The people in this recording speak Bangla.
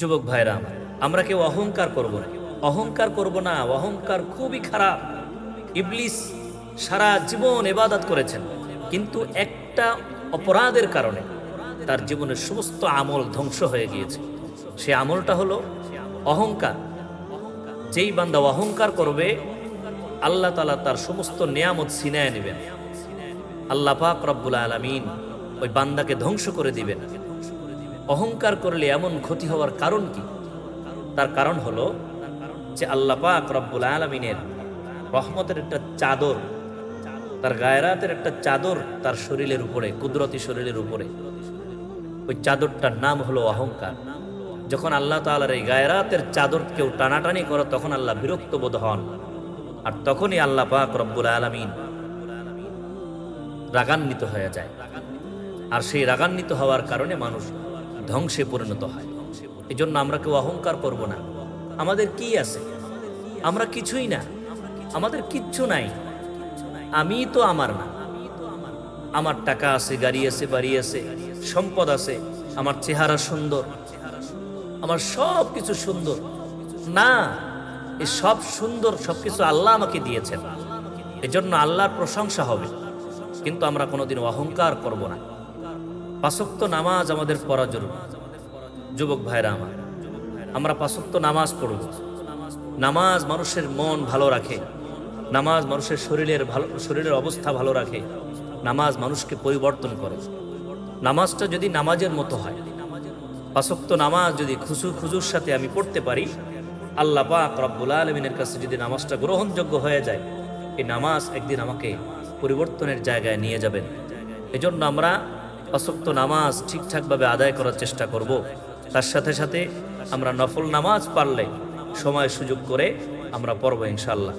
যুবক ভাইরা আমার, আমরা কেউ অহংকার করব না। অহংকার করব না, অহংকার খুবই খারাপ। ইবলিস সারা জীবন এবাদত করেছেন, কিন্তু একটা অপরাধের কারণে তার জীবনের সমস্ত আমল ধ্বংস হয়ে গিয়েছে। সে আমলটা হলো অহংকার। যেই বান্দা অহংকার করবে, আল্লাহ তালা তার সমস্ত নিয়ামত সিনায় নেবেন। আল্লাহ পাক রব্বুল আলমিন ওই বান্দাকে ধ্বংস করে দিবেন। অহংকার করলে এমন ক্ষতি হওয়ার কারণ কি? তার কারণ হলো যে আল্লাহ পাক রব্বুল আলমিনের রহমতের একটা চাদর, তার গায়রাতের একটা চাদর তার শরীরের উপরে, কুদরতি শরীরের উপরে। ওই চাদরটার নাম হলো অহংকার। যখন আল্লাহ তালার এই গায়রাতের চাদর কেউ টানাটানি করে, তখন আল্লাহ বিরক্ত বোধ হন। আর তখনই আল্লাহ পাক রব্বুল আলমিন রাগান্বিত হয়ে যায়। আর সেই রাগান্বিত হওয়ার কারণে মানুষ ধ্বংসে পরিণত হয়। এই জন্য আমরা কেউ অহংকার করব না। আমাদের কি আছে? আমরা কিছুই না। আমাদের কিচ্ছু নাই। আমি তো আমার না। আমার টাকা আছে, গাড়ি আছে, বাড়ি আছে, সম্পদ আছে, আমার চেহারা সুন্দর, আমার সব কিছু সুন্দর। না এই সব সুন্দর সব কিছু আল্লাহ আমাকে দিয়েছেন। এজন্য আল্লাহর প্রশংসা হবে। কিন্তু আমরা কোনোদিন অহংকার করব না। পাশক্ত নামাজ আমাদের পড়া জরুরি। যুবক ভাইরা আমার, আমরা পাশক্ত নামাজ পড়ব। নামাজ মানুষের মন ভালো রাখে, নামাজ মানুষের শরীরের ভালো, শরীরের অবস্থা ভালো রাখে, নামাজ মানুষকে পরিবর্তন করে। নামাজটা যদি নামাজের মতো হয় পাশক্ত নামাজ যদি খুশু খুজুর সাথে আমি পড়তে পারি, আল্লাহ পাক রব্বুল আলমিনের কাছে যদি নামাজটা গ্রহণযোগ্য হয়ে যায়, এই নামাজ একদিন আমাকে পরিবর্তনের জায়গায় নিয়ে যাবেন। এজন্য আমরা অসক্ত নামাজ ঠিকঠাকভাবে আদায় করার চেষ্টা করব। তার সাথে সাথে আমরা নফল নামাজ পারলে সময় সুযোগ করে আমরা পড়ব ইনশাল্লাহ